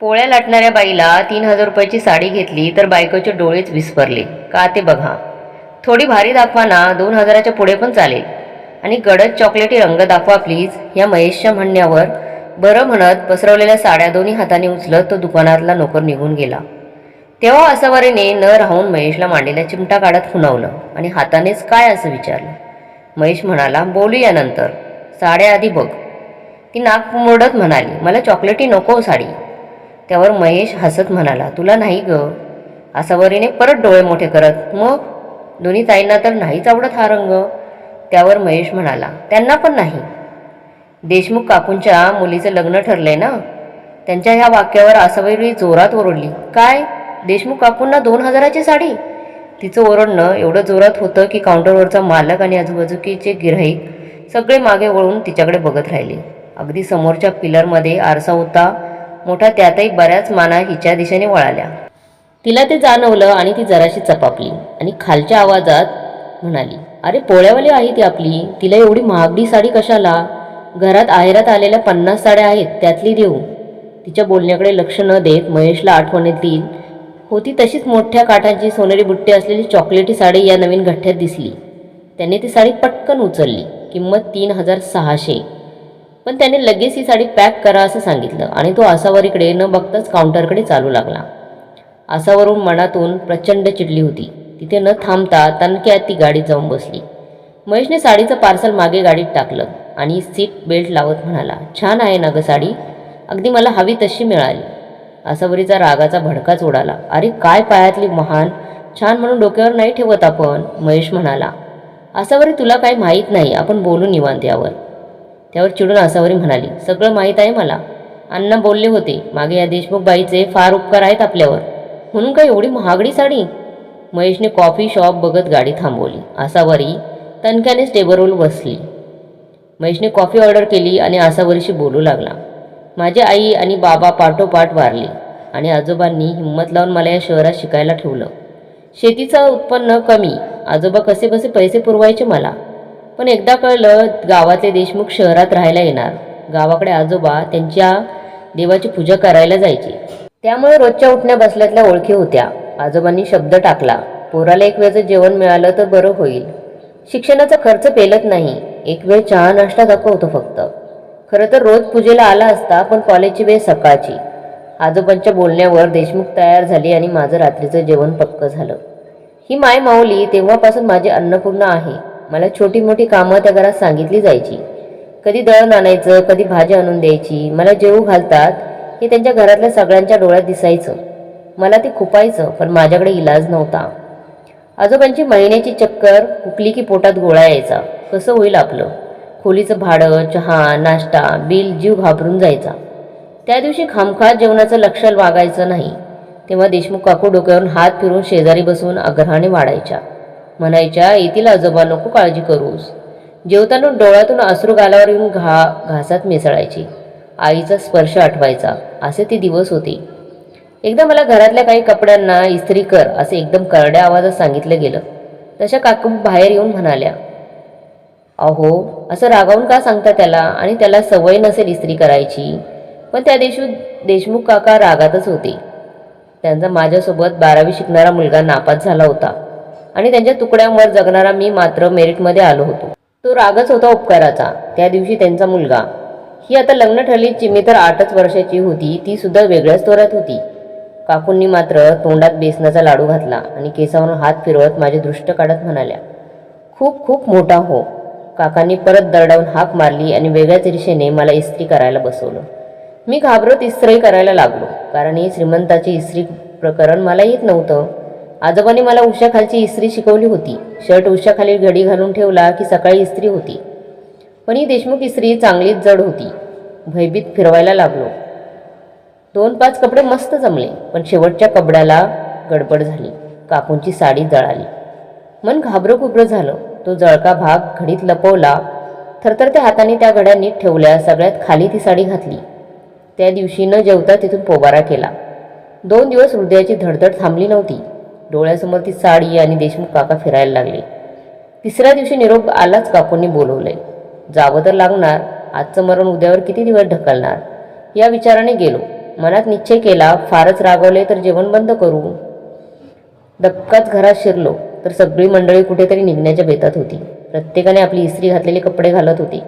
पोळ्या लाटणाऱ्या बाईला तीन हजार रुपयाची साडी घेतली तर बायकोचे डोळेच विस्फरले. का ते बघा. थोडी भारी दाखवा ना दोन हजाराच्या पुढे पण चालेल. आणि गडद चॉकलेटी रंग दाखवा प्लीज या महेशच्या म्हणण्यावर. बरं म्हणत पसरवलेल्या साड्या दोन्ही हाताने उचलत तो दुकानातला नोकर निघून गेला. तेव्हा असवारीने न राहून महेशला मांडीला चिमटा काढत खुणावलं आणि हातानेच काय असं विचारलं. महेश म्हणाला बोलूया नंतर. साड्या आधी बघ. ती नाक मोडत म्हणाली मला चॉकलेटी नको साडी. त्यावर महेश हसत म्हणाला तुला नाही ग. आसावरीने परत डोळे मोठे करत मग? दोन्ही ताईंना तर नाहीच आवडत हा रंग. त्यावर महेश म्हणाला त्यांना पण नाही. देशमुख काकूंच्या मुलीचं लग्न ठरलंय ना? त्यांच्या ह्या वाक्यावर आसावरी जोरात ओरडली काय? देशमुख काकूंना दोन हजाराची साडी? तिचं ओरडणं एवढं जोरात होतं की काउंटरवरचा मालक आणि आजूबाजूकीचे गिऱ्हाईक सगळे मागे वळून तिच्याकडे बघत राहिले. अगदी समोरच्या पिलरमध्ये आरसा होता मोठा त्यातही बऱ्याच माना हिच्या दिशेने वळाल्या. तिला ते जाणवलं आणि ती जराशी चपापली आणि खालच्या आवाजात म्हणाली अरे पोळ्यावाली आहे ती आपली. तिला एवढी महागडी साडी कशाला? घरात आहेरात आलेल्या पन्नास साड्या आहेत त्यातली देऊ. तिच्या बोलण्याकडे लक्ष न देत महेशला आठवण येतील होती तशीच मोठ्या काठांची सोनेरी बुट्टी असलेली चॉकलेटी साडी या नवीन गठ्ठ्यात दिसली. त्याने ती साडी पटकन उचलली. किंमत तीन हजार सहाशे. पण त्याने लगेच ही साडी पॅक करा असं सांगितलं आणि तो आसावरीकडे न बघताच काउंटरकडे चालू लागला. आसावरून मनातून प्रचंड चिडली होती. तिथे न थांबता तणक्यात ती गाडीत जाऊन बसली. महेशने साडीचं पार्सल मागे गाडीत टाकलं आणि सीट बेल्ट लावत म्हणाला छान आहे ना गं साडी. अगदी मला हवी तशी मिळाली. आसावरीचा रागाचा भडकाच उडाला अरे काय पायातली महान. छान म्हणून डोक्यावर नाही ठेवत आपण. महेश म्हणाला आसावरी तुला काही माहीत नाही. आपण बोलू निवांत यावर. त्यावर चिडून आसावरी म्हणाली सगळं माहीत आहे मला. अण्णा बोलले होते मागे या देशमुख बाईचे फार उपकार आहेत आपल्यावर. म्हणून काय एवढी महागडी साडी? महेशने कॉफी शॉप बघत गाडी थांबवली. आसावरी तणक्यानेच टेबलवर बसली. महेशने कॉफी ऑर्डर केली आणि आसावरीशी बोलू लागला. माझी आई आणि बाबा पाठोपाठ वारले आणि आजोबांनी हिंमत लावून मला या शहरात शिकायला ठेवलं. शेतीचं उत्पन्न कमी. आजोबा कसे बसे पैसे पुरवायचे मला? पण एकदा कळलं गावातले देशमुख शहरात राहायला येणार. गावाकडे आजोबा त्यांच्या देवाची पूजा करायला जायचे. त्यामुळे रोजच्या उठण्या बसल्यातल्या ओळखी होत्या. आजोबांनी शब्द टाकला. पोराला एक वेळचं जेवण मिळालं तर बरं होईल. शिक्षणाचा खर्च पेलत नाही. एक वेळ चहा नाश्ता दाखवतो फक्त. खरं तर रोज पूजेला आला असता पण कॉलेजची वेळ सकाळची. आजोबांच्या बोलण्यावर देशमुख तयार झाली आणि माझं रात्रीचं जेवण पक्क झालं. ही माय माऊली तेव्हापासून माझी अन्नपूर्णा आहे. मला छोटी मोठी कामं त्या घरात सांगितली जायची. कधी दळण आणायचं कधी भाजी आणून द्यायची मला जेवू घालतात हे त्यांच्या घरातल्या सगळ्यांच्या डोळ्यात दिसायचं. मला ते खुपायचं पण माझ्याकडे इलाज नव्हता. आजोबांची महिन्याची चक्कर हुकली की पोटात गोळा यायचा. कसं होईल आपलं? खोलीचं भाडं चहा नाश्ता बिल जीव घाबरून जायचा. त्या दिवशी खामखास जेवणाचं लक्ष वागायचं नाही. तेव्हा देशमुख काकू डोक्यावरून हात फिरून शेजारी बसून आग्रहाने वाढायच्या. म्हणायच्या येतील आजोबा नको काळजी करूस. जेवताना डोळ्यातून आसरू गालावर येऊन घा घासात मिसळायची. आईचा स्पर्श आठवायचा. असे ते दिवस होते. एकदा मला घरातल्या काही कपड्यांना इस्त्री कर असे एकदम करड्या आवाजात सांगितलं गेलं. तशा काकू बाहेर येऊन म्हणाल्या अहो असं रागावून का सांगता त्याला? आणि त्याला सवय नसेल इस्त्री करायची. पण त्या दिवशी देशमुख काका रागातच होते. त्यांचा माझ्यासोबत बारावी शिकणारा मुलगा नापास झाला होता. आणि त्यांच्या तुकड्यांवर जगणारा मी मात्र मेरिटमध्ये आलो होतो. तो रागच होता उपकाराचा. त्या दिवशी त्यांचा मुलगा. ही आता लग्न ठरली चिमी तर आठच वर्षाची होती ती सुद्धा वेगळ्याच तोऱ्यात होती. काकूंनी मात्र तोंडात बेसनाचा लाडू घातला आणि केसावरून हात फिरवत माझे दृष्ट काढत म्हणाल्या खूप खूप मोठा हो. काकांनी परत दरडावून हाक मारली आणि वेगळ्याच रिषेने मला इस्त्री करायला बसवलं. मी घाबरत इस्त्री करायला लागलो कारण ही श्रीमंताची इस्त्री प्रकरण मला येत नव्हतं. आजोबांनी मला उशाखालची इस्त्री शिकवली होती. शर्ट उशाखाली घडी घालून ठेवला की सकाळी इस्त्री होती. पण ही देशमुख इस्त्री चांगलीच जड होती. भयभीत फिरवायला लागलो. दोन पाच कपडे मस्त जमले पण शेवटच्या कपड्याला गडबड झाली. काकूंची साडी जळाली. मन घाबरं खुबरं झालं. तो जळका भाग घडीत लपवला. थरथरत्या हाताने त्या घड्या नीट ठेवल्या. सगळ्यात खाली ती साडी घातली. त्या दिवशी न जेवता तिथून पोबारा केला. दोन दिवस हृदयाची धडधड थांबली नव्हती. डोळ्यासमोर ती साडी आणि देशमुख काका फिरायला लागले. तिसऱ्या दिवशी निरोप आलाच काकूंनी बोलवलंय जावं तर लागणार आजचं मरण उद्यावर किती दिवस ढकलणार? या विचाराने गेलो. मनात निश्चय केला फारच रागवले तर जेवण बंद करू. धक्काच घरात शिरलो तर सगळी मंडळी कुठेतरी निघण्याच्या बेतात होती. प्रत्येकाने आपली इस्त्री घातलेले कपडे घालत होती.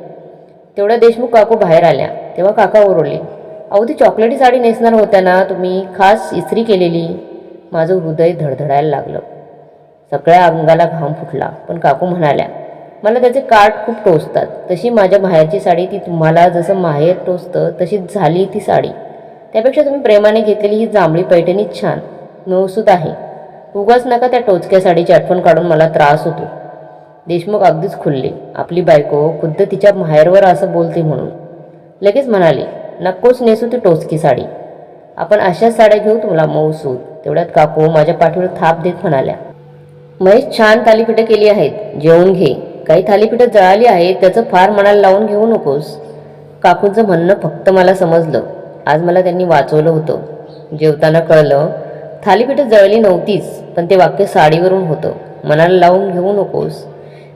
तेवढ्या देशमुख काकू बाहेर आल्या. तेव्हा काका ओरडले अहो ती चॉकलेटी साडी नेसणार होत्या ना? तुम्ही खास इस्त्री केलेली. माझं हृदय धडधडायला लागलं. सगळ्या अंगाला घाम फुटला. पण काकू म्हणाल्या मला त्याचे काठ खूप टोचतात. तशी माझ्या माहेरची साडी ती तुम्हाला जसं माहेर टोचतं तशी झाली ती साडी. त्यापेक्षा तुम्ही प्रेमाने घेतलेली ही जांभळी पैठणीच छान. मौसूद आहे. उगाच नका त्या टोचक्या साडीची आठवण काढून मला त्रास होतो. देशमुख अगदीच खुलले. आपली बायको खुद्द तिच्या माहेरवर असं बोलते म्हणून. लगेच म्हणाले नकोच नेसू ती टोचकी साडी. आपण अशा साड्या घेऊ तुला मऊसूत तेवढ्यात काकू माझ्या पाठीवर थाप देत म्हणाल्या महेश छान थालीपीठं केली आहेत. जेवून घे. काही थालीपीठं जळाली आहेत त्याचं फार मनाला लावून घेऊ नकोस. काकूंचं म्हणणं फक्त मला समजलं. आज मला त्यांनी वाचवलं होतं. जेवताना कळलं थालीपीठं जळली नव्हतीच पण ते वाक्य साडीवरून होतं. मनाला लावून घेऊ नकोस.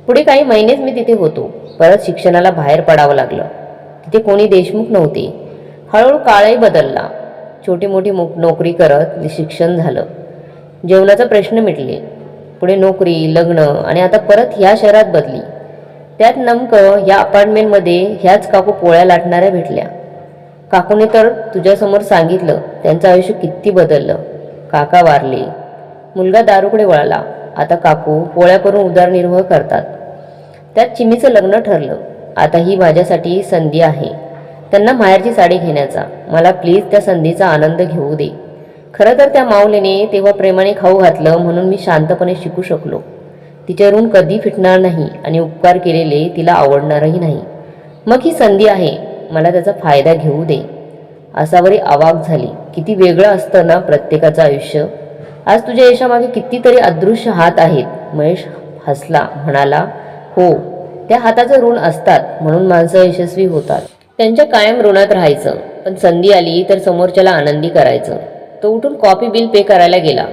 पुढे काही महिनेच मी तिथे होतो. परत शिक्षणाला बाहेर पडावं लागलं. तिथे कोणी देशमुख नव्हते. हळूहळू काळही बदलला. छोटी मोठी मो नोकरी करत शिक्षण झालं. जेवणाचा प्रश्न मिटले. पुढे नोकरी लग्न आणि आता परत ह्या शहरात बदली. त्यात नमकं या अपार्टमेंटमध्ये ह्याच काकू पोळ्या लाटणाऱ्या भेटल्या. काकूने तर तुझ्यासमोर सांगितलं त्यांचं आयुष्य किती बदललं. काका वारले. मुलगा दारूकडे वळाला. आता काकू पोळ्या करून उदरनिर्वाह करतात. त्यात चिमीचं लग्न ठरलं. आता ही माझ्यासाठी संधी आहे. त्यांना माहेरची साडी घेण्याचा. मला प्लीज त्या संधीचा आनंद घेऊ दे. खरं तर त्या माऊलीने तेव्हा प्रेमाने खाऊ घातलं म्हणून मी शांतपणे शिकू शकलो. तिचे ऋण कधी फिटणार नाही आणि उपकार केलेले तिला आवडणारही नाही. मग ही संधी आहे. मला त्याचा फायदा घेऊ दे. असावरी आवाक झाली. किती वेगळं असतं ना प्रत्येकाचं आयुष्य. आज तुझ्या यशामागे कितीतरी अदृश्य हात आहेत. महेश हसला म्हणाला हो त्या हाताचं ऋण असतात म्हणून माणसं यशस्वी होतात. त्यांच्या कायम ऋणात राहायचं. पण संधी आली तर समोरच्याला आनंदी करायचं. तो उठून कॉपी बिल पे करायला गेला.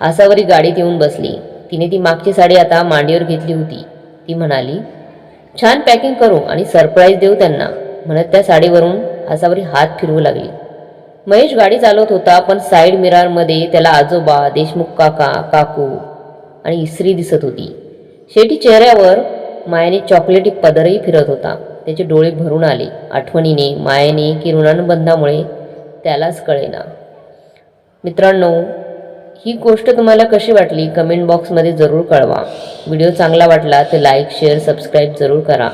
आसावरी गाडीत येऊन बसली. तिने ती मागची साडी आता मांडीवर घेतली होती. ती म्हणाली छान पॅकिंग करू आणि सरप्राईज देऊ त्यांना. म्हणत त्या साडीवरून आसावरी हात फिरवू लागली. महेश गाडी चालवत होता पण साईड मिरारमध्ये त्याला आजोबा देशमुख काका काकू आणि इस्त्री दिसत होती. शेवटी चेहऱ्यावर मायाने चॉकलेटी पदरही फिरत होता. त्याचे डोळे भरून आले. आठवणीने मायेने की ऋणानुबंधामुळे त्यालाच कळेना. मित्रांनो ही गोष्ट तुम्हाला कशी वाटली? कमेंट बॉक्समध्ये जरूर कळवा. व्हिडिओ चांगला वाटला तर लाईक शेअर सबस्क्राईब जरूर करा.